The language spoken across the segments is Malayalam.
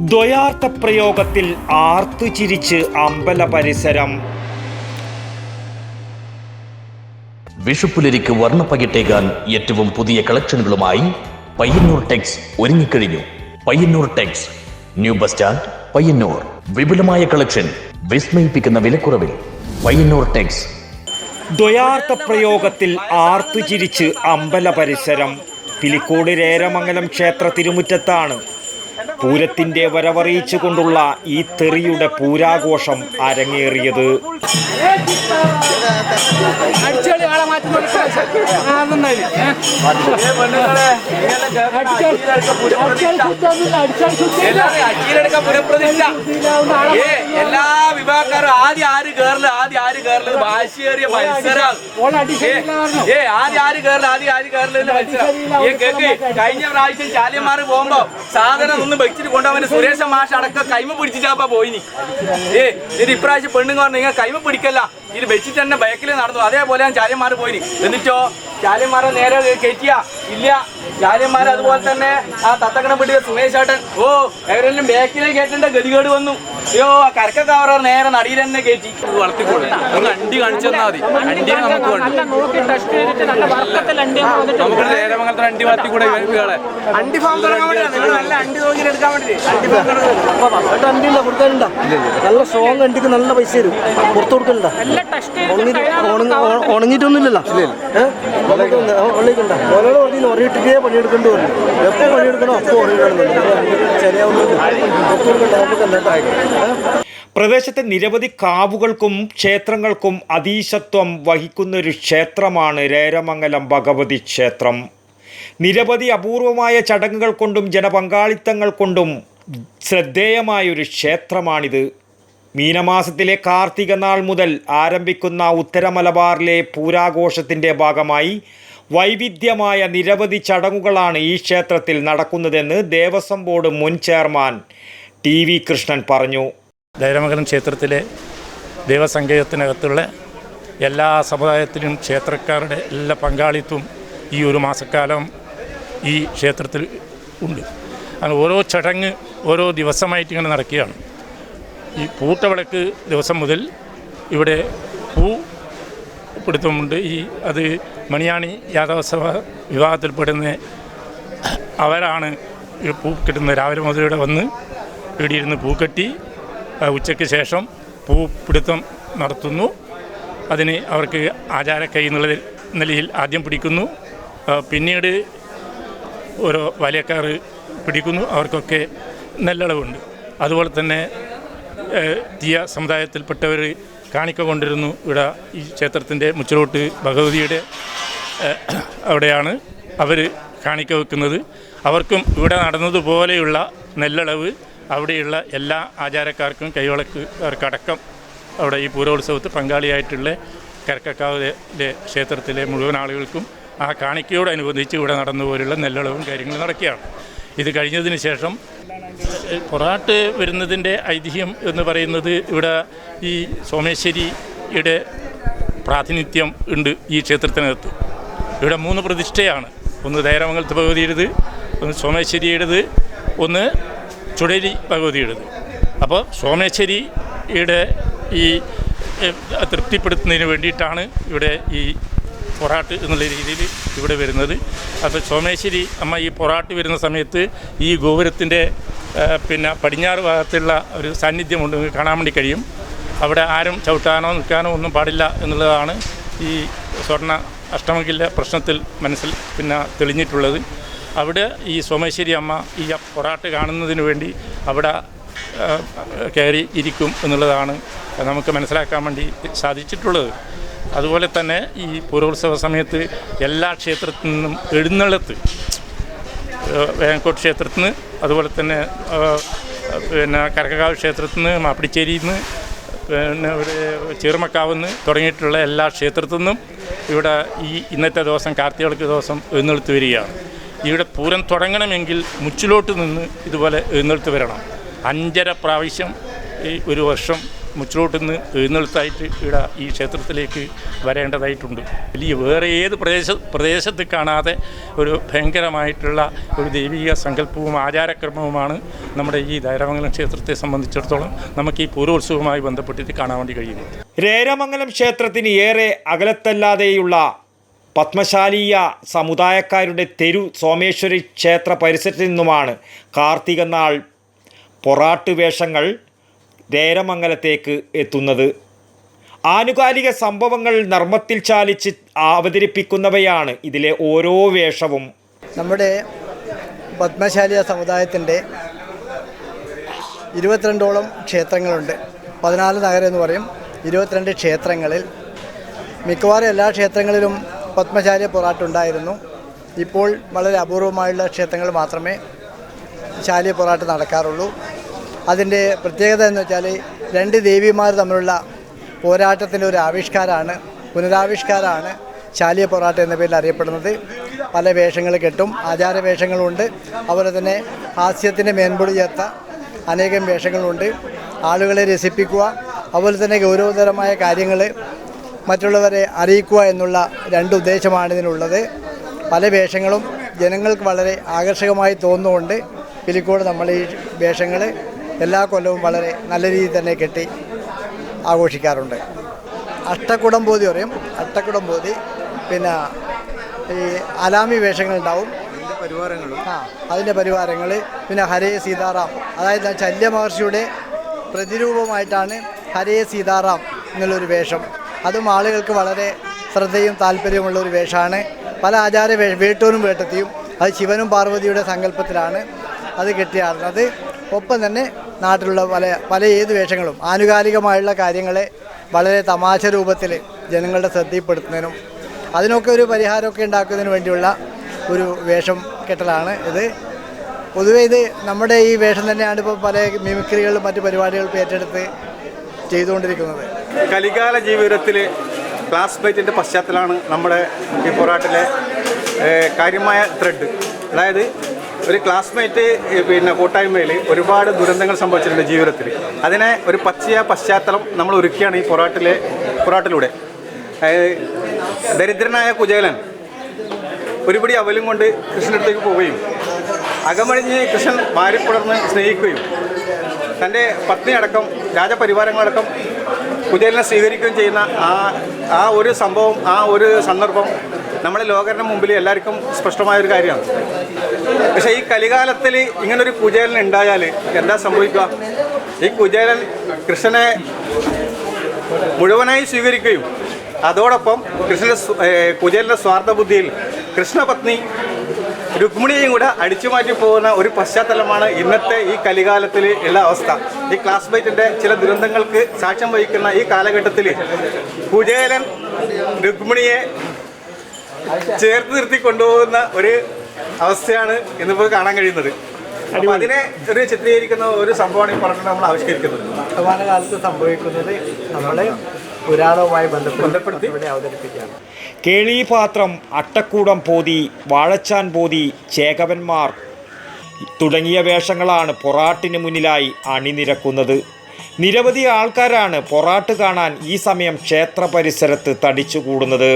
ദ്വയാർത്ഥ പ്രയോഗത്തിൽ ആർത്തു ചിരിച്ച് അമ്പല പരിസരം. വിഷുപ്പുലരിക്ക് വർണപ്പകിട്ടേകാൻ ഏറ്റവും പുതിയ കളക്ഷനുകളുമായി പയ്യന്നൂർ ടെക്സ് ഒരുങ്ങിക്കഴിഞ്ഞു. Payyanur Tex new bus stand Payyanur. വിപുലമായ കളക്ഷൻ വിസ്മയിപ്പിക്കുന്ന വിലക്കുറവിൽ പയ്യന്നൂർ ടെക്സ്. ദ്വയാർത്ഥ പ്രയോഗത്തിൽ ആർത്തു ചിരിച്ച് അമ്പല പരിസരം. പിലിക്കോട് രേരമംഗലം ക്ഷേത്ര തിരുമുറ്റത്താണ്. പൂരത്തിന്റെ വരവറിയിച്ചുകൊണ്ടുള്ള ഈ തെറിയുടെ പൂരാഘോഷം അരങ്ങേറിയത്. അടിച്ചോളി എല്ലാ വിഭാഗക്കാരും ആദ്യം ആര് കേറൽ? ആദ്യം ആര് കേറൽ? വാശിയേറിയ മത്സരം. ഏ ആദ്യം ആര് കേറൽ? ആദ്യം ആര് കേറൽ മത്സരം. ഏ കേക്ക്. കഴിഞ്ഞ പ്രാവശ്യം ചാലിയന്മാർ പോകുമ്പോ സാധനം ഒന്ന് വെച്ചിട്ട് കൊണ്ടുപോകാൻ സുരേഷ മാഷ് അടക്കം കൈമ പിടിച്ചിട്ടാ പോയിനി ഏ ഇത് ഇപ്രാവശ്യം പെണ്ണുങ്ങൾ പറഞ്ഞു നിങ്ങൾ കൈമ പിടിക്കല്ല. ഇത് വെച്ചിട്ട് തന്നെ ബൈക്കിൽ നടന്നു. അതേപോലെ ഞാൻ ചാലിയന്മാർ പോയിനി എന്നിട്ടോ ചാലിയന്മാരെ നേരെ കയറ്റിയ. ഇല്ല. ചാലിയന്മാർ അതുപോലെ തന്നെ ആ തത്തക്കണ പിടിച്ച സുമേഷ് ചേട്ടൻ ഓ എവരെല്ലാം ബാക്കിലേക്ക് കേട്ടിട്ട് ഗതികേട് വന്നു. അയ്യോ കരക്കൊക്കെ അവർ നേരെ നടിയിൽ തന്നെ കയറ്റി. വളർത്തിക്കോളൂ ഒന്ന് അണ്ടി കാണിച്ചു തന്നാൽ മതി. നമുക്ക് അണ്ടി വന്നിട്ട് നമുക്ക് നേരമംഗലത്തെ അണ്ടി വളർത്തി കൂടെ അണ്ടി ഫാം നല്ല സ്ട്രോങ് അണ്ടിക്ക് നല്ല പൈസ തരും. പുറത്തു കൊടുക്കണ്ട. ഉണങ്ങിട്ടൊന്നുമില്ലല്ലോ ഉള്ളിക്കുണ്ട ഉറയിട്ടിട്ടേ പണിയെടുക്കേണ്ടി വരും. എപ്പോൾ പണിയെടുക്കണോ അപ്പോൾ ഉറയിടണം ചെറിയ പുറത്തു കൊടുക്കണ്ട നമുക്ക് ഏഹ് പ്രദേശത്തെ നിരവധി കാവുകൾക്കും ക്ഷേത്രങ്ങൾക്കും അതീശത്വം വഹിക്കുന്ന ഒരു ക്ഷേത്രമാണ് രേരമംഗലം ഭഗവതി ക്ഷേത്രം. നിരവധി അപൂർവമായ ചടങ്ങുകൾ കൊണ്ടും ജനപങ്കാളിത്തങ്ങൾ കൊണ്ടും ശ്രദ്ധേയമായൊരു ക്ഷേത്രമാണിത്. മീനമാസത്തിലെ കാർത്തിക നാൾ മുതൽ ആരംഭിക്കുന്ന ഉത്തരമലബാറിലെ പൂരാഘോഷത്തിന്റെ ഭാഗമായി വൈവിധ്യമായ നിരവധി ചടങ്ങുകളാണ് ഈ ക്ഷേത്രത്തിൽ നടക്കുന്നതെന്ന് ദേവസ്വം ബോർഡ് മുൻ ചെയർമാൻ ടി വി കൃഷ്ണൻ പറഞ്ഞു. ധൈരമംഗലം ക്ഷേത്രത്തിലെ ദേവസങ്കേതത്തിനകത്തുള്ള എല്ലാ സമുദായത്തിലും ക്ഷേത്രക്കാരുടെ എല്ലാ പങ്കാളിത്തവും ഈ ഒരു മാസക്കാലം ഈ ക്ഷേത്രത്തിൽ ഉണ്ട്. അങ്ങനെ ഓരോ ചടങ്ങ് ഓരോ ദിവസമായിട്ട് ഇങ്ങനെ നടക്കുകയാണ്. ഈ പൂട്ടവിളക്ക് ദിവസം മുതൽ ഇവിടെ പൂ പിടുത്തമുണ്ട് ഈ അത് മണിയാണി യാദവ സഭ വിവാഹത്തിൽപ്പെടുന്ന അവരാണ് ഈ പൂ കെട്ടുന്നത്. രാവിലെ മുതൽ ഇവിടെ വന്ന് ഇവിടെ ഇരുന്ന് പൂക്കെട്ടി ഉച്ചയ്ക്ക് ശേഷം പൂപ്പിടുത്തം നടത്തുന്നു. അതിന് അവർക്ക് ആചാരക്കൈ എന്നുള്ള നിലയിൽ ആദ്യം പിടിക്കുന്നു. പിന്നീട് ഓരോ വലയക്കാർ പിടിക്കുന്നു. അവർക്കൊക്കെ നെല്ലളവുണ്ട്. അതുപോലെ തന്നെ തീയ സമുദായത്തിൽപ്പെട്ടവർ കാണിക്ക കൊണ്ടിരുന്നു. ഇവിടെ ഈ ക്ഷേത്രത്തിന്റെ മുച്ചിലോട്ട് ഭഗവതിയുടെ അവിടെയാണ് അവർ കാണിക്ക വെക്കുന്നത്. അവർക്കും ഇവിടെ നടന്നതുപോലെയുള്ള നെല്ലളവ് അവിടെയുള്ള എല്ലാ ആചാരക്കാർക്കും കൈവളക്കാർക്കടക്കം അവിടെ ഈ പൂരോത്സവത്തിൽ പങ്കാളിയായിട്ടുള്ള കരക്കക്കാവിലെ ക്ഷേത്രത്തിലെ മുഴുവൻ ആളുകൾക്കും ആ കാണിക്കയോടനുബന്ധിച്ച് ഇവിടെ നടന്നു പോലുള്ള നെല്ലളവും കാര്യങ്ങളും നടക്കുകയാണ്. ഇത് കഴിഞ്ഞതിന് ശേഷം പൊറാട്ട് വരുന്നതിന്റെ ഐതിഹ്യം എന്ന് പറയുന്നത് ഇവിടെ ഈ സോമേശ്വരിയുടെ പ്രാതിനിധ്യം ഉണ്ട് ഈ ക്ഷേത്രത്തിനകത്ത്. ഇവിടെ മൂന്ന് പ്രതിഷ്ഠയാണ്. ഒന്ന് ധൈരമംഗലത്ത് ഭഗവതിയുടേത് ഒന്ന് സോമേശ്വരിയുടേത് ഒന്ന് ചുടലി ഭഗവതിയുടേത് അപ്പോൾ സോമേശ്വരിയുടെ ഈ തൃപ്തിപ്പെടുത്തുന്നതിന് വേണ്ടിയിട്ടാണ് ഇവിടെ ഈ പൊറാട്ട് എന്നുള്ള രീതിയിൽ ഇവിടെ വരുന്നത്. അപ്പോൾ സോമേശ്വരി അമ്മ ഈ പൊറാട്ട് വരുന്ന സമയത്ത് ഈ ഗോപുരത്തിന്റെ പിന്നെ പടിഞ്ഞാറ് ഭാഗത്തുള്ള ഒരു സാന്നിധ്യമുണ്ട്. കാണാൻ വേണ്ടി കഴിയും. അവിടെ ആരും ചവിട്ടാനോ നിൽക്കാനോ ഒന്നും പാടില്ല എന്നുള്ളതാണ് ഈ സ്വർണ അഷ്ടമകിലെ പ്രശ്നത്തിൽ മനസ്സിൽ പിന്നെ തെളിഞ്ഞിട്ടുള്ളത്. അവിടെ ഈ സോമേശ്വരി അമ്മ ഈ പൊറാട്ട് കാണുന്നതിന് വേണ്ടി അവിടെ കയറി ഇരിക്കും എന്നുള്ളതാണ് നമുക്ക് മനസ്സിലാക്കാൻ വേണ്ടി സാധിച്ചിട്ടുള്ളത്. അതുപോലെ തന്നെ ഈ പൂരോത്സവ സമയത്ത് എല്ലാ ക്ഷേത്രത്തിൽ നിന്നും എഴുന്നള്ളത്ത് ഏഹ് വേങ്ങക്കോട്ട് ക്ഷേത്രത്തിൽ നിന്ന് അതുപോലെ തന്നെ പിന്നെ കരകകാവ് ക്ഷേത്രത്തിൽ നിന്ന് മാപ്പിടിച്ചേരിയിൽ നിന്ന് പിന്നെ ഒരു ചീർമക്കാവ് നിന്ന് തുടങ്ങിയിട്ടുള്ള എല്ലാ ക്ഷേത്രത്തിൽ നിന്നും ഇവിടെ ഈ ഇന്നത്തെ ദിവസം കാർത്തികൾക്ക് ദിവസം എഴുന്നള്ളത്ത് വരികയാണ്. ഇവിടെ പൂരം തുടങ്ങണമെങ്കിൽ മുച്ചിലോട്ട് നിന്ന് ഇതുപോലെ എഴുന്നേൽത്ത് വരണം. അഞ്ചര പ്രാവശ്യം ഈ ഒരു വർഷം മുച്ചിലോട്ട് നിന്ന് എഴുന്നേൽത്തായിട്ട് ഇവിടെ ഈ ക്ഷേത്രത്തിലേക്ക് വരേണ്ടതായിട്ടുണ്ട്. വലിയ വേറെ ഏത് പ്രദേശ പ്രദേശത്ത് കാണാതെ ഒരു ഭയങ്കരമായിട്ടുള്ള ഒരു ദൈവിക സങ്കല്പവും ആചാരക്രമവുമാണ് നമ്മുടെ ഈ ധൈരമംഗലം ക്ഷേത്രത്തെ സംബന്ധിച്ചിടത്തോളം നമുക്ക് ഈ പൂരോത്സവവുമായി ബന്ധപ്പെട്ടിട്ട് കാണാൻ വേണ്ടി കഴിയുന്നത്. രേരമംഗലം ക്ഷേത്രത്തിന് ഏറെ അകലത്തല്ലാതെയുള്ള പത്മശാലീയ സമുദായക്കാരുടെ തെരു സോമേശ്വരി ക്ഷേത്ര പരിസരത്തു നിന്നുമാണ് കാർത്തിക നാൾ പൊറാട്ട് വേഷങ്ങൾ ദേരമംഗലത്തേക്ക് എത്തുന്നത്. ആനുകാലിക സംഭവങ്ങൾ നർമ്മത്തിൽ ചാലിച്ച് അവതരിപ്പിക്കുന്നവയാണ് ഇതിലെ ഓരോ വേഷവും. നമ്മുടെ പത്മശാലിയ സമുദായത്തിന്റെ ഇരുപത്തിരണ്ടോളം ക്ഷേത്രങ്ങളുണ്ട്. പതിനാല് നഗരം എന്ന് പറയും. ഇരുപത്തിരണ്ട് ക്ഷേത്രങ്ങളിൽ മിക്കവാറും എല്ലാ ക്ഷേത്രങ്ങളിലും പത്മശാലിയ പൊറാട്ടുണ്ടായിരുന്നു ഇപ്പോൾ വളരെ അപൂർവമായുള്ള ക്ഷേത്രങ്ങൾ മാത്രമേ ശാലിയ പൊറാട്ട് നടക്കാറുള്ളൂ. അതിന്റെ പ്രത്യേകത എന്ന് വെച്ചാൽ രണ്ട് ദേവിമാർ തമ്മിലുള്ള പോരാട്ടത്തിന്റെ ഒരു ആവിഷ്കാരമാണ് പുനരാവിഷ്കാരമാണ് ശാലിയ പൊറാട്ട് എന്ന പേരിൽ അറിയപ്പെടുന്നത്. പല വേഷങ്ങൾ കെട്ടും ആചാര വേഷങ്ങളുണ്ട്. അതുപോലെ തന്നെ ഹാസ്യത്തിന്റെ മേൻപൊടി ചേർത്ത അനേകം വേഷങ്ങളുണ്ട്. ആളുകളെ രസിപ്പിക്കുക അതുപോലെ തന്നെ ഗൗരവതരമായ കാര്യങ്ങൾ മറ്റുള്ളവരെ അറിയിക്കുക എന്നുള്ള രണ്ട് ഉദ്ദേശമാണ് ഇതിനുള്ളത്. പല വേഷങ്ങളും ജനങ്ങൾക്ക് വളരെ ആകർഷകമായി തോന്നുന്നുകൊണ്ട് പിലിക്കോട് നമ്മൾ ഈ വേഷങ്ങൾ എല്ലാ കൊല്ലവും വളരെ നല്ല രീതിയിൽ തന്നെ കെട്ടി ആഘോഷിക്കാറുണ്ട്. അഷ്ടക്കുടംബോധി പറയും. അഷ്ടക്കുടംബോധി പിന്നെ ഈ അലാമി വേഷങ്ങളുണ്ടാവും. ആ അതിന്റെ പരിവാരങ്ങൾ. പിന്നെ ഹരേ സീതാറാം. അതായത് ശല്യ മഹർഷിയുടെ പ്രതിരൂപമായിട്ടാണ് ഹരേ സീതാറാം എന്നുള്ളൊരു വേഷം അതും ആളുകൾക്ക് വളരെ ശ്രദ്ധയും താല്പര്യമുള്ള ഒരു വേഷമാണ്. പല ആചാര വേട്ടൂരും വേട്ടത്തിയും അത് ശിവനും പാർവതിയുടെ സങ്കല്പത്തിലാണ് അത് കെട്ടിയാടുന്നത് ഒപ്പം തന്നെ നാട്ടിലുള്ള പല പല ഏത് വേഷങ്ങളും ആനുകാലികമായുള്ള കാര്യങ്ങളെ വളരെ തമാശ രൂപത്തിൽ ജനങ്ങളുടെ ശ്രദ്ധയിൽപ്പെടുത്തുന്നതിനും അതിനൊക്കെ ഒരു പരിഹാരമൊക്കെ ഉണ്ടാക്കുന്നതിന് വേണ്ടിയുള്ള ഒരു വേഷം കെട്ടലാണ് ഇത്. പൊതുവേ ഇത് നമ്മുടെ ഈ വേഷം തന്നെയാണ് ഇപ്പോൾ പല മിമിക്രികളും മറ്റു പരിപാടികളും ഏറ്റെടുത്ത് ചെയ്തുകൊണ്ടിരിക്കുന്നത്. കലികാല ജീവിതത്തിൽ ക്ലാസ്മേറ്റിന്റെ പശ്ചാത്തലമാണ് നമ്മുടെ ഈ പോരാട്ടിലെ കാര്യമായ ത്രെഡ് അതായത് ഒരു ക്ലാസ്മേറ്റ് പിന്നെ കൂട്ടായ്മയിൽ ഒരുപാട് ദുരന്തങ്ങൾ സംഭവിച്ചിട്ടുണ്ട് ജീവിതത്തിൽ അതിനെ ഒരു പച്ചയ പശ്ചാത്തലം നമ്മൾ ഒരുക്കിയാണ് ഈ പൊറാട്ടിലെ പൊറാട്ടിലൂടെ ദരിദ്രനായ കുചേലൻ ഒരുപടി അവലും കൊണ്ട് കൃഷ്ണനടുത്തേക്ക് പോവുകയും അകമഴിഞ്ഞ് കൃഷ്ണൻ മാറിപ്പുടർന്ന് സ്നേഹിക്കുകയും തന്റെ പത്നി അടക്കം രാജപരിവാരങ്ങളടക്കം കുചേലിനെ സ്വീകരിക്കുകയും ചെയ്യുന്ന ആ ആ ഒരു സംഭവം ആ ഒരു സന്ദർഭം നമ്മളെ ലോകരുടെ മുമ്പിൽ എല്ലാവർക്കും സ്പഷ്ടമായ ഒരു കാര്യമാണ്. പക്ഷേ ഈ കലികാലത്തിൽ ഇങ്ങനൊരു കുചേലൻ ഉണ്ടായാൽ എന്താ സംഭവിക്കുക? ഈ കുചേലൻ കൃഷ്ണനെ മുഴുവനായി സ്വീകരിക്കുകയും അതോടൊപ്പം കൃഷ്ണന്റെ സ്വാർത്ഥബുദ്ധിയിൽ സ്വാർത്ഥ ബുദ്ധിയിൽ കൃഷ്ണപത്നി രുക്മിണിയെയും കൂടെ അടിച്ചു മാറ്റി പോകുന്ന ഒരു പശ്ചാത്തലമാണ് ഇന്നത്തെ ഈ കലികാലത്തിൽ ഉള്ള അവസ്ഥ. ഈ ക്ലാസ് ക്ലാസ്മേറ്റിന്റെ ചില ദുരന്തങ്ങൾക്ക് സാക്ഷ്യം വഹിക്കുന്ന ഈ കാലഘട്ടത്തിൽ കുചേലൻ രുക്മിണിയെ ചേർത്ത് നിർത്തി കൊണ്ടുപോകുന്ന ഒരു അവസ്ഥയാണ് ഇന്നിപ്പോൾ കാണാൻ കഴിയുന്നത്. അതിനെ ഒരു ചിത്രീകരിക്കുന്ന ഒരു സംഭവമാണ് ഈ പറഞ്ഞിട്ട് നമ്മൾ ആവിഷ്കരിക്കുന്നത്. വർത്തമാന കാലത്ത് സംഭവിക്കുന്നത് നമ്മളെ പുരാതവുമായി ബന്ധപ്പെടുത്തി ഇവിടെ അവതരിപ്പിക്കുകയാണ്. കേളീപാത്രം അട്ടക്കൂടം പോതി വാഴച്ചാൻ പോതി ചേകവന്മാർ. തുടങ്ങിയ വേഷങ്ങളാണ് പൊറാട്ടിന് മുന്നിലായി അണിനിരക്കുന്നത്. നിരവധി ആൾക്കാരാണ് പൊറാട്ട് കാണാൻ ഈ സമയം ക്ഷേത്ര പരിസരത്ത് തടിച്ചുകൂടുന്നത്.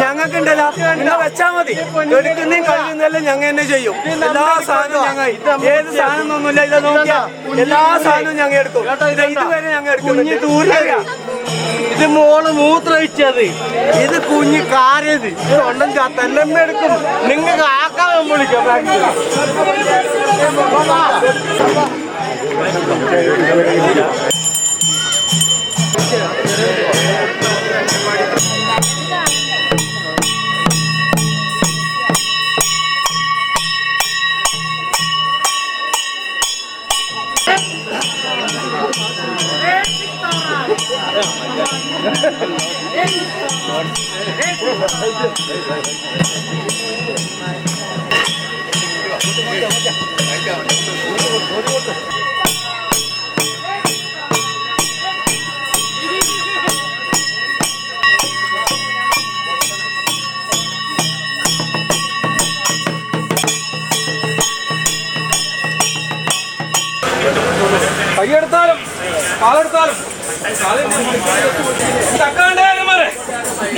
ഞങ്ങൾക്കുണ്ടല്ലോ. നിങ്ങൾ വെച്ചാ മതി. എടുക്കുന്നേം കഴിയുന്നതെല്ലാം ഞങ്ങൾ തന്നെ ചെയ്യും. എല്ലാ സാധനവും ഞങ്ങൾ ഏത് സാധനം ഒന്നുമില്ല ഇത് നോക്കിയാ. എല്ലാ സാധനവും ഞങ്ങൾ എടുക്കും. ഇത് ഇതുവരെ ഞങ്ങൾ എടുക്കും ദൂരെ ഇത് മോൾ മൂത്രയിച്ചത് ഇത് കുഞ്ഞ് കാരത്. ഉണ്ടെന്ന് തന്നെ എടുക്കും. നിങ്ങൾക്ക് ആക്കാൻ വിളിക്കാം.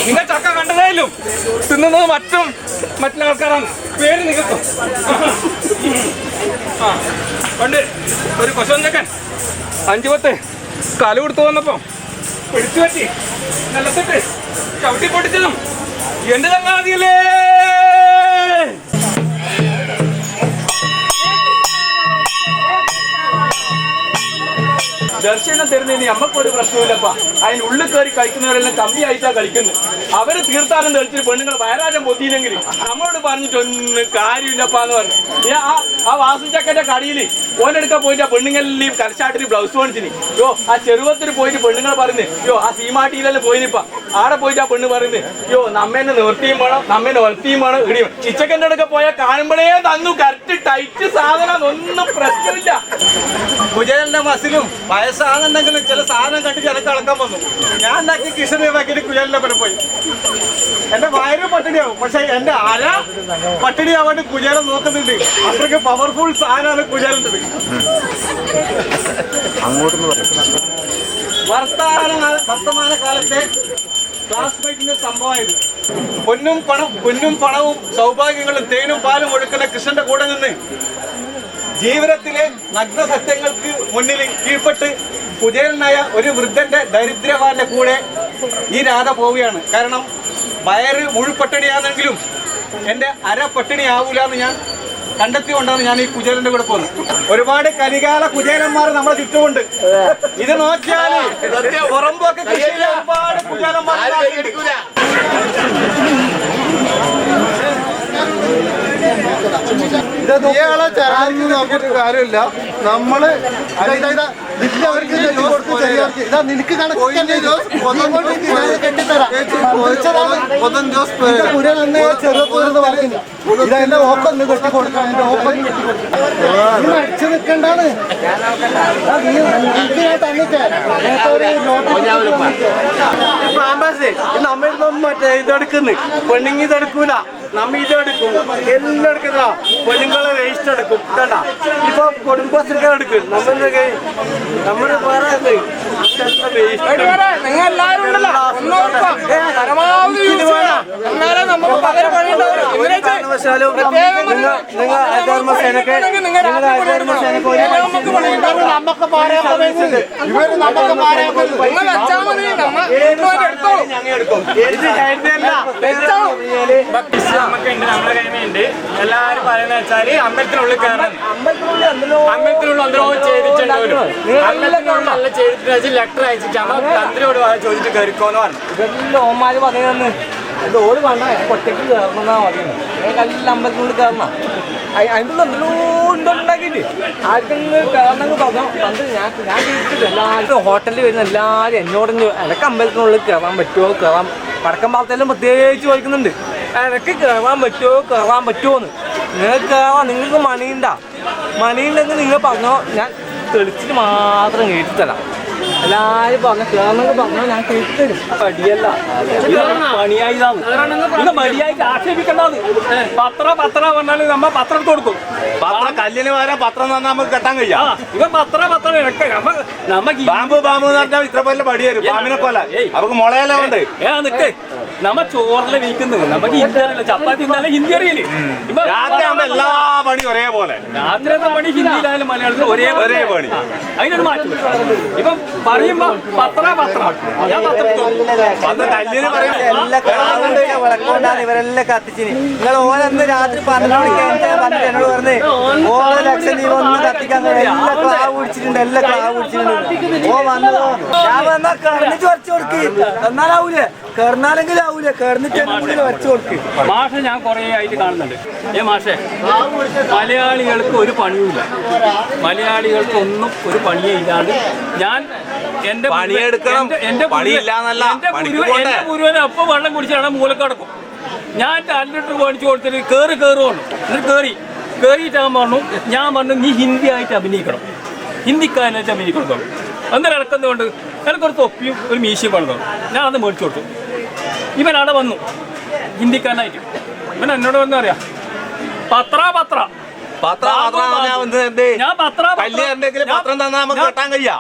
നിങ്ങൾ ചക്ക കണ്ടതായാലും തിന്നുന്നത് മറ്റും മറ്റുള്ള ആൾക്കാരാണ്. പേര് നിങ്ങൾക്ക് ആ പണ്ട് ഒരു കൊശോൻ ചക്കൻ അഞ്ചു പത്ത് കല കൊടുത്തു വന്നപ്പോ പിടിച്ചു പറ്റി നിലത്തിട്ട് ചവിട്ടി പൊട്ടിച്ചതും. എന്റെ ചങ്ങാതിയല്ലേ? ദർശനം തരുന്നതിന് നമ്മക്കൊരു പ്രശ്നമില്ലപ്പ അതിന് ഉള്ളിൽ കയറി കഴിക്കുന്നവരെല്ലാം കമ്പി ആയിട്ടാ കളിക്കുന്നത്. അവർ തീർത്ഥാടനം തെളിച്ചിട്ട് പെണ്ണുങ്ങൾ വയറാരം പൊത്തിയില്ലെങ്കിൽ നമ്മളോട് പറഞ്ഞിട്ടൊന്നും കാര്യമില്ലപ്പാന്ന് പറഞ്ഞു. ഞാൻ ആ ആ വാസുചക്കന്റെ കടയിൽ ഓനെടുക്കാൻ പോയിട്ട് ആ പെണ്ണുങ്ങളിൽ കരച്ചാട്ടിന് ബ്ലൗസ് മേടിച്ചിന് യോ ആ ചെറുപ്പത്തിൽ പോയിട്ട് പെണ്ണുങ്ങൾ പറയുന്നത് യോ ആ സീമാട്ടിയിലെല്ലാം പോയിനിപ്പ. ആടെ പോയിട്ട് ആ പെണ്ണ് പറയുന്നത് യോ നമ്മേനെ നിർത്തിയും വേണം നമ്മേനെ വളർത്തിയും വേണം ഇടിയും ചിച്ചക്കന്റെ അടുക്ക പോയാൽ കാണുമ്പോഴേ തന്നു കറക്റ്റ് ടൈറ്റ് സാധനം ഒന്നും പ്രശ്നമില്ല. കുജേലിന്റെ മസിലും വയസ്സാണെന്നെങ്കിലും ചില സാധനം കണ്ടിട്ട് എനിക്ക് അളക്കാൻ വന്നു. ഞാൻ ഉണ്ടാക്കി കിഷനെ വാക്കിയിട്ട് കുഴലിന്റെ പരം പോയി. എന്റെ വയറ് പട്ടിണിയാവും. പക്ഷെ എന്റെ അര പട്ടിണിയാവാണ്ട് കുജേലം നോക്കുന്നുണ്ട്. അത്രയ്ക്ക് പവർഫുൾ സാധനമാണ് കുജേലിന്റെ വർത്തമാന വർത്തമാന കാലത്തെ ക്ലാസ്മേറ്റിന്റെ സംഭവമായിരുന്നു പൊന്നും പണം പൊന്നും പണവും സൗഭാഗ്യങ്ങളും തേനും പാലും ഒഴുക്കുന്ന കൃഷ്ണന്റെ കൂടെ നിന്ന് ജീവിതത്തിലെ നഗ്ന സത്യങ്ങൾക്ക് മുന്നിൽ കീഴ്പ്പെട്ട് കുചേരനായ ഒരു വൃദ്ധന്റെ ദരിദ്രവാന്റെ കൂടെ ഈ രാധ പോവുകയാണ്. കാരണം വയറ് മുഴുപട്ടിണിയാണെങ്കിലും എന്റെ അര പട്ടിണി ആവൂല എന്ന് ഞാൻ കണ്ടെത്തിക്കൊണ്ടാണ് ഞാൻ ഈ കുചേലന്റെ കൂടെ പോകുന്നത്. ഒരുപാട് കലികാല കുചേലന്മാർ നമ്മളെ ചുറ്റുമുണ്ട്. ഇത് നോക്കിയാൽ പുറമ്പൊക്കെ കൃഷിയിലെ ഒരുപാട് കുചേലന്മാർ ഇയാളെ ചരാതി നോക്കിയിട്ട് കാര്യമില്ല. നമ്മൾ അവർക്ക് ഇതാ നിനക്ക് ചെറുപ്പൂരെന്ന് പറയുന്നു ഇതാ എന്റെ ഓക്കൊന്ന് എന്റെ അടിച്ചു നിൽക്കണ്ടാണ്. നമ്മളിതൊന്നും മറ്റേ ഇതെടുക്കുന്നു. പെണ്ണിങ്ങി ഇതെടുക്കൂല. നമ്മ ഇതെടുക്കും എല്ലാം എടുക്കുന്ന പെണ്ണുങ്ങളെ വേസ്റ്റ് എടുക്കും. കേട്ട ഇപ്പൊ കുടുംബശ്രീ എടുക്കും. നമ്മൾ നമ്മുടെ വേറെ. നിങ്ങൾ എല്ലാവരും ഉണ്ടല്ലോ. പരമാവധി. എന്നാലേ നമുക്ക് പകരം പണിയുണ്ടാവുള്ളൂ. കാരണവശാലും ഒരു ഞങ്ങൾ എടുക്കും. ഇത് ഹരിതയല്ല. വെച്ചോളൂ നമുക്ക് ഉണ്ട് നമ്മുടെ കൈമയുണ്ട്. എല്ലാരും പറയുന്നത് വെച്ചാൽ അമ്പലത്തിനുള്ളിൽ കയറാൻ അമ്പലത്തിനുള്ളിൽ എന്തോ ചെയ്തിട്ടുണ്ടാവല്ലോ അമ്പലത്തിനുള്ള എല്ലാം ചെയ്തിട്ട് ലെറ്റർ അയച്ചിട്ടാണ് തന്ത്രിയോട് ചോദിച്ചിട്ട് കയറിക്കോന്ന് പറഞ്ഞു. ഇതെല്ലാം പറയുന്നത് വേണ്ട ഒറ്റയ്ക്ക് കയറണമെന്നാ പറയുന്നത് നിങ്ങൾക്ക് എല്ലാം അമ്പലത്തിനുള്ളിൽ കയറണം. അതിന്റെ എന്തെല്ലോ ഉണ്ടുണ്ടാക്കിയിട്ട് ആർക്കെങ്കിലും കയറണമെങ്കിൽ പറഞ്ഞു? പണ്ട് ഞാൻ ഞാൻ എല്ലാവരും ഹോട്ടലിൽ വരുന്ന എല്ലാവരും എന്നോട് എനക്ക് അമ്പലത്തിനുള്ളിൽ കയറാൻ പറ്റുമോ? കയറാൻ വടക്കം ഭാഗത്തെല്ലാം പ്രത്യേകിച്ച് ചോദിക്കുന്നുണ്ട്. എനിക്ക് കയറാൻ പറ്റുമോ കയറാൻ പറ്റുമോ എന്ന് നിങ്ങൾക്ക് കയറാം നിങ്ങൾക്ക് മണിയുണ്ടാ. മണിയുണ്ടെങ്കിൽ നിങ്ങൾ പറഞ്ഞോ? ഞാൻ തെളിച്ചിട്ട് മാത്രം തരാം എല്ലാരും പറഞ്ഞു കേറണമെന്ന് പറഞ്ഞാൽ ഞാൻ കേട്ടു തരും പടിയല്ല ഇതാണ് പണിയായി നിങ്ങൾ മടിയായിട്ട് ആക്ഷേപിക്കണ്ടാന്ന്. പത്ര പത്ര പറഞ്ഞാൽ നമ്മ പത്രം എടുത്ത് കൊടുക്കും. പത്രം കല്ലിന് വരെ പത്രം തന്നാൽ നമുക്ക് കെട്ടാൻ കഴിയാ. ഇവ പത്ര പത്രം എടുക്ക നമ്മ നമുക്ക് ബാമ്പ് ബാമ്പ് എന്ന് പറഞ്ഞാൽ ഇത്ര പോലെ പടിയായിരുന്നു ബാമ്പിനെ പോലെ. അവക്ക് മുളയല്ലേ ഉണ്ട്. ഏ നിക്ക്. നമ്മ ചോറിൽ വീക്കുന്നത് നമുക്ക് ഹിന്ദി അറിയില്ല. ചപ്പാത്തി ഇന്നലെ ഹിന്ദി അറിയില്ല? ഇപ്പൊ രാത്രി ആകുമ്പോ എല്ലാ പണി ഒരേപോലെ. രാത്രിയത്തെ പണി ഹിന്ദിയിലായാലും മലയാളത്തിൽ ഒരേ ഒരേ പണി. അതിനൊരു മാറ്റം. ഇപ്പം പറയുമ്പോ പത്ര പത്രം. ഞാൻ പത്രം ഇവരെല്ലാം കത്തിച്ചിന്. നിങ്ങൾ ഓനെന്ന് രാത്രി പന്ത്രണ്ട് പറഞ്ഞിട്ട് എന്നോട് പറഞ്ഞ് ഓരോ ലക്ഷം നീ ഒന്ന് കത്തിക്കാൻ. എല്ലാ ക്ലാവ് പിടിച്ചിട്ടുണ്ട് എല്ലാ ക്ലാവ് പിടിച്ചിട്ടുണ്ട് ഓ വന്നതോ ഞാൻ വന്നാ കറന്നിട്ട് കുറച്ച് കൊടുക്ക്. എന്നാലാവൂലേ? കേറുന്നാലെങ്കിലും ആവൂലേ കേറുന്നിട്ട് വരച്ചു കൊടുക്ക്. മാഷെ ഞാൻ കുറേ ആയിട്ട് കാണുന്നുണ്ട്. ഏ മാഷെ മലയാളികൾക്ക് ഒരു പണിയുമില്ല. മലയാളികൾക്ക് ഒന്നും ഒരു പണിയേ ഇല്ലാണ്ട് ഞാൻ എന്റെ പണിയെടുക്കണം. എന്റെ- പണിയില്ലാന്നല്ല, എന്റെ മുഴുവൻ- അപ്പം വെള്ളം കുടിച്ചാണ് മൂലക്കടക്കും ഞാൻ രണ്ട് ലിറ്റർ മേടിച്ചു കൊടുത്തിട്ട് കയറി കയറുവാണ് എന്നിട്ട് കേറി. കയറിയിട്ട് ഞാൻ പറഞ്ഞു ഞാൻ പറഞ്ഞു നീ ഹിന്ദി ആയിട്ട് അഭിനയിക്കണം. ഹിന്ദിക്കാരനായിട്ട് അഭിനയിക്കണം. അന്നേരം ഇറക്കുന്നതുകൊണ്ട് എനിക്കൊരു തൊപ്പിയും ഒരു മീശയും വേണം ഞാൻ അത് മേടിച്ചു കൊടുത്തു. ഇവൻ അവിടെ വന്നു. ഹിന്ദിക്കാരനായിട്ട്. ഇവൻ എന്നോട് വന്നു പറയാ പത്ര പത്ര. ഞാൻ? പത്ര തന്നാ നമുക്ക് കെട്ടാൻ കഴിയാ?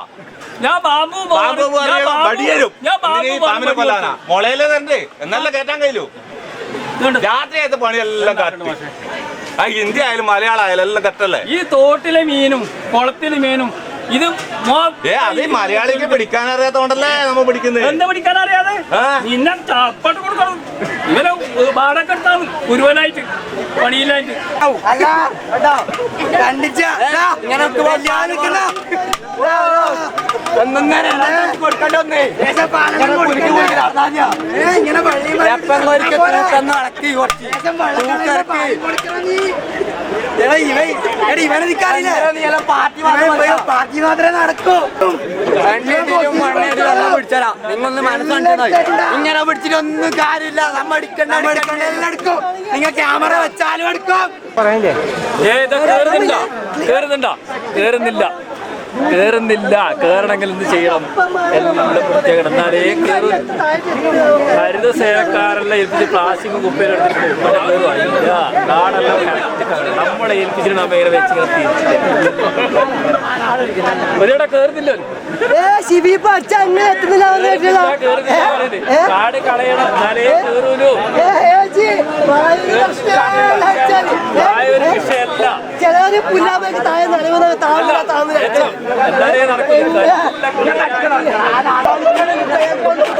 ഞാൻ ബാബു മുളയിൽ തരണ്ടേ? എന്നല്ല കേട്ടാൻ കഴിയൂ. ഇതുണ്ട്. രാത്രി ആയത് പണിയെല്ലാം കത്തി. ആ ഹിന്ദി ആയാലും മലയാളം ആയാലും എല്ലാം കെട്ടല്ലേ ഈ തോട്ടിലെ മീനും കുളത്തിലെ മീനും ഇത് ഏ അത് മലയാളിക്ക് പിടിക്കാൻ അറിയാത്തോണ്ടല്ലേ നമ്മ പിടിക്കുന്നത്? എന്താ പിടിക്കാൻ അറിയാതെ പിന്നെ നിന്നെ ചാപ്പാട്ട് കൊടുക്കണം. ഇവനെ പാടൊക്കെ എടുത്താണ് കുരുവനായിട്ട് പണിയില്ലായിട്ട്. അല്ല കേട്ടോ കണ്ടിച്ച ഇങ്ങനെ പാർട്ടി മാത്രമേ നടക്കൂ. നിങ്ങളൊന്ന് ഇങ്ങനെ പിടിച്ചിട്ടൊന്നും കാര്യമില്ല. നമ്മ എല്ലാം എടുക്കും. നിങ്ങൾ ക്യാമറ വെച്ചാലും എടുക്കും. പറയണ്ടേ? കേറുന്നുണ്ടോ? കേറുന്നുണ്ടോ? കേറുന്നില്ല. കേറുന്നില്ല കേറണമെങ്കിൽ എന്ത് ചെയ്യണം? എന്നുള്ള പ്രത്യേകം എന്നാലേ കേറൂ. ഹരിത സേവക്കാരെല്ലാം ഏൽപ്പിച്ച് പ്ലാസ്റ്റിക് കുപ്പയിലെടുത്തിട്ട്. ഇല്ല നാടെല്ലാം നമ്മളെ ഏൽപ്പിച്ചിട്ട് നമ്മ ഇങ്ങനെ വെച്ച് നിർത്തി ഒരിടെ കാട് കളയണം എന്നാലേ വിഷയമല്ല ചിലവര് പുല്ലാമേക്ക് താഴെ നനവുന്ന താഴ്ന്ന താഴ്ന്നു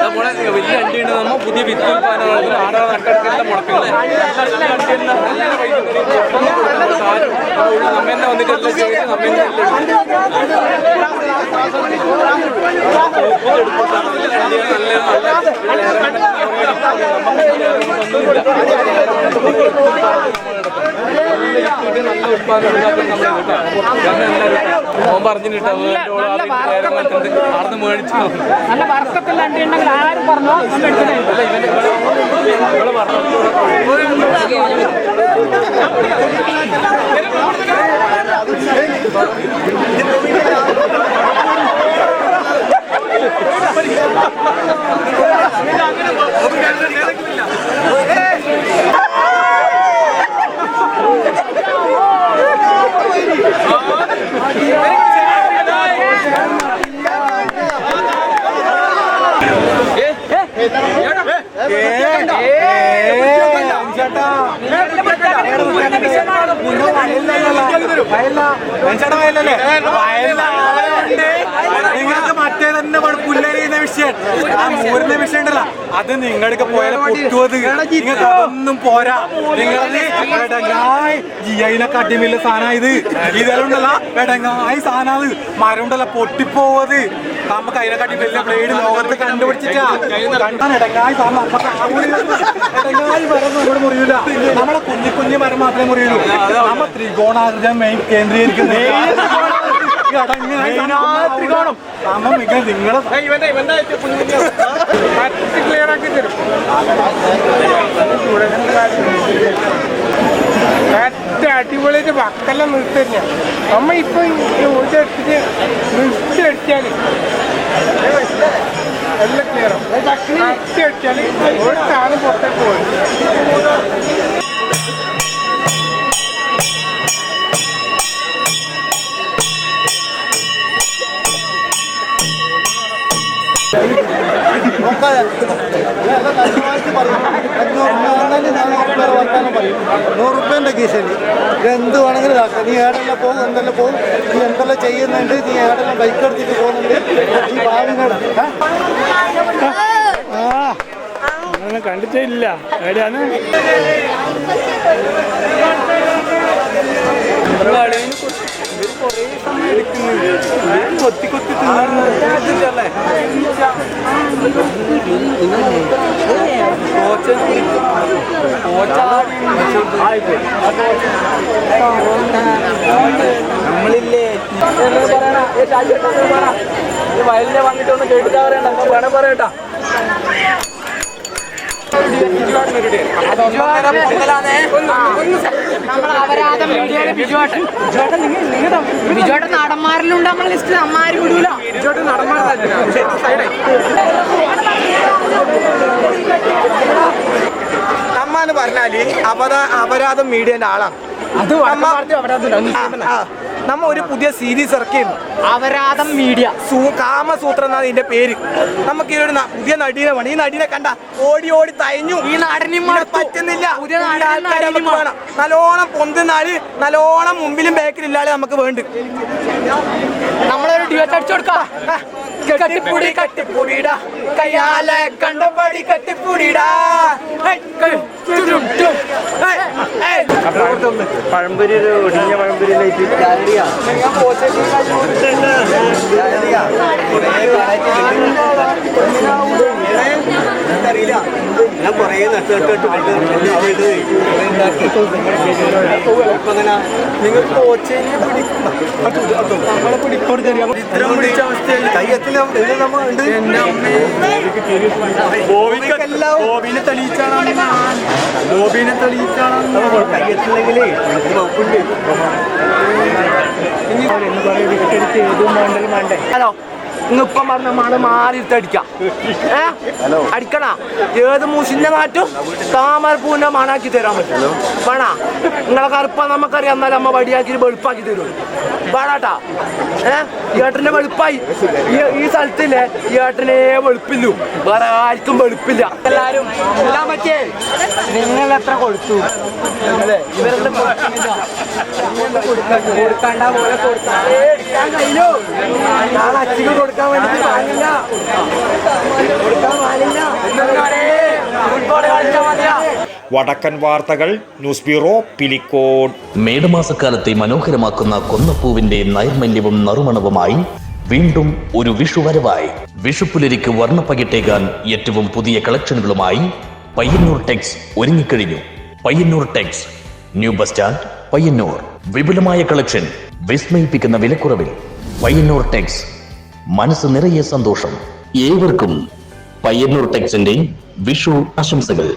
നമ്മളെ വലിയ അണ്ടിയുണ്ട് നമ്മ പുതിയ വിത്ത് ഉൽപ്പാദനം ആടാ നട്ടെടുക്കുന്ന മുടക്കുകളെ നമ്മ തന്നെ വന്നിട്ട് എല്ലാം ചെയ്ത് നമ്മ തന്നെ നല്ല നല്ല ഉത്പാദനം ഓൻ പറഞ്ഞിട്ട് ആർന്ന് മേടിച്ചു നല്ല വർക്കത്തുള്ള അണ്ടി ഉണ്ടെങ്കിൽ ആരും പറഞ്ഞോ ഇവിടെ പറഞ്ഞു നിങ്ങൾക്ക് മറ്റേ തന്നെ പുല്ലരിയുന്ന വിഷയം. ആ മൂരുന്ന വിഷയം ഉണ്ടല്ല. അത് നിങ്ങൾക്ക് പോയാൽ പൊട്ടുവത്. നിങ്ങൾക്ക് അതൊന്നും പോരാ. നിങ്ങൾ ജിയായിലൊക്കെ ജിയയിലൊക്കെ അടിമില്ല സാധനം ഇത്. ഇതെല്ലാം ഉണ്ടല്ല. വെടങ്ങായി സാധനം മരം ഉണ്ടല്ല പൊട്ടിപ്പോവത്. നമുക്ക് അതിനെക്കാട്ടി വലിയ ബ്ലേഡ് ലോകത്ത് കണ്ടുപിടിച്ചിട്ടാ? കണ്ടാൻ ഇടങ്ങായി സാധനം. നമുക്ക് ആവൂല. ഇടങ്ങായി മരം നമ്മുടെ മുറിയില്ല നമ്മളെ കുഞ്ഞു കുഞ്ഞു മരം മാത്രമേ മുറിയുള്ളൂ. നമ്മ ത്രികോണാകൃതം മെയിൻ കേന്ദ്രീകരിക്കുന്നത്. ത്രികോണം. നമ്മ മിക നിങ്ങളെ ക്ലിയർ ആക്കി തരും. അടിപൊളിയായിട്ട് മക്കളെല്ലാം നിർത്തല്ല നമ്മ ഇപ്പൊ എടുത്തിട്ട് നിർത്തി അടിച്ചാൽ. എല്ലാം ക്ലിയർ നിർത്തി അടിച്ചാൽ ഒരു സാധനം പുറത്തേക്ക് പോകും നൂറുപ്യന്റെ കീശനി എന്ത് വേണമെങ്കിലും ഇതാക്കാം. നീ ഏടെല്ലാം പോകും എന്തെല്ലാം പോകും നീ എന്തെല്ലാം ചെയ്യുന്നുണ്ട് നീ ഏടെല്ലാം ബൈക്ക് എടുത്തിട്ട് പോകുന്നുണ്ട് ഈ ഭാവിനോട് കണ്ടിട്ടേ ഇല്ല. എവിടെയാണ്? കൊത്തി കൊത്തി നമ്മളില്ലേ വയലിനെ വന്നിട്ട് ഒന്ന് കേട്ടിട്ടാ പറയണ്ട വേണം പറയട്ടാ നമ്മൾ അപരാധം മീഡിയയുടെ ബിജുവാട്ടൻ ബിജുവാട്ടൻ നടന്മാരിലുണ്ട് നമ്മളെ ലിസ്റ്റ് അമ്മാര് വിടൂല പറഞ്ഞാൽ അപരാ അപരാധം മീഡിയന്റെ ആളാണ് അത് നമ്മ ഒരു പുതിയ സീരീസ് ഇറക്കിയിരുന്നു. അപരാധം മീഡിയ കാമസൂത്രം എന്നാണ് ഇതിന്റെ പേര്. നമുക്ക് ഈ ഒരു ന- പുതിയ നടീനെ വേണം. ഈ നടീനെ കണ്ട ഓടി ഓടി തയഞ്ഞു ഈ നാടിനെ ഇതിനെ മടുത്തു. പറ്റുന്നില്ല. പുതിയ ഈ നാടിനെ ആൾക്കാരെ നമുക്ക് നടീനെ വേണം. നല്ലോണം പൊന്തുന്നാൽ നല്ലോണം മുമ്പിലും ബാക്കിലും ഇല്ലാതെ നമുക്ക് വേണ്ട. നമ്മളൊരു ഡ്യൂറ്റ് അടിച്ചു കൊടുക്കാം. കട്ടിപ്പുടി കട്ടിപ്പുടിടാ. കയ്യാലെ കണ്ടപടി കട്ടിപ്പുടിടാ. ഹേയ്, ഹേയ്, ചുറ്റും, ചുറ്റും. Hey, hey. പഴംപൊരി ഒരു ഒടിഞ്ഞ डायरिया डायरिया അറിയില്ല ഞാൻ കുറേ നട്ട് നട്ട് നട്ട് നട്ട് നിങ്ങൾ കോച്ചേനെ നമ്മളെ പിടിക്കൊടുത്തറിയാം ഇത്രയും പിടിച്ച അവസ്ഥയിൽ കയ്യത്തിന് നമ്മ ഉണ്ട് ബോബിനെ തെളിയിച്ചാണ് ബോബിനെ തെളിയിച്ചാണ് കയ്യത്തില്ലെങ്കിലേ വകുപ്പുണ്ട്. ഹലോ. ഇന്നിപ്പം പറഞ്ഞ മണ് മാറിയിട്ട് അടിക്കാം. ഏ? അടിക്കണ ഏത് മൂസിന്റെ നാറ്റും താമരപ്പൂവിന്റെ മണാക്കി തരാൻ പറ്റും. വേണ? നിങ്ങളെ കറുപ്പ നമുക്കറിയാം. എന്നാലും അമ്മ വടിയാക്കി വെളുപ്പാക്കി തരും വേണാട്ടാ. ഏ? ഏട്ടന്റെ വെളുപ്പായി. ഈ- ഈ സ്ഥലത്തില്ലേ? ഏട്ടനെ വെളുപ്പില്ലു. വേറെ ആർക്കും വെളുപ്പില്ല. എല്ലാരും എല്ലാം പറ്റേ നിങ്ങൾ എത്ര കൊടുത്തു? അതെ ഇവരെല്ലാം കൊടുക്കണ്ട പോലെ കൊടുക്കാൻ കഴിയൂ. ഞാൻ അച്ഛനും അച്ഛന് കൊടുക്കാൻ വേണ്ടി പാടില്ല. കൊടുക്കാൻ പാടില്ല. ഫുട്ബോൾ കളിച്ചാൽ മതിയാ. വടക്കൻ വാർത്തകൾ ന്യൂസ് ബ്യൂറോ പിലിക്കോട്. മേടമാസക്കാലത്തെ മനോഹരമാക്കുന്ന കൊന്നപ്പൂവിന്റെ നൈർമല്യവും നറുമണവുമായി വീണ്ടും ഒരു വിഷു വരവായി. വിഷുപ്പുലരിക്ക് വർണപ്പകിട്ടേകാൻ ഏറ്റവും പുതിയ കളക്ഷനുകളുമായി പയ്യന്നൂർ ടെക്സ് ഒരുങ്ങിക്കഴിഞ്ഞു. Payyanur Tex new bus stand Payyanur. വിപുലമായ കളക്ഷൻ വിസ്മയിപ്പിക്കുന്ന വിലക്കുറവിൽ. പയ്യന്നൂർ ടെക്സ് മനസ്സ് നിറയെ സന്തോഷം. ഏവർക്കും പയ്യന്നൂർ ടെക്സിന്റെ വിഷു ആശംസകൾ.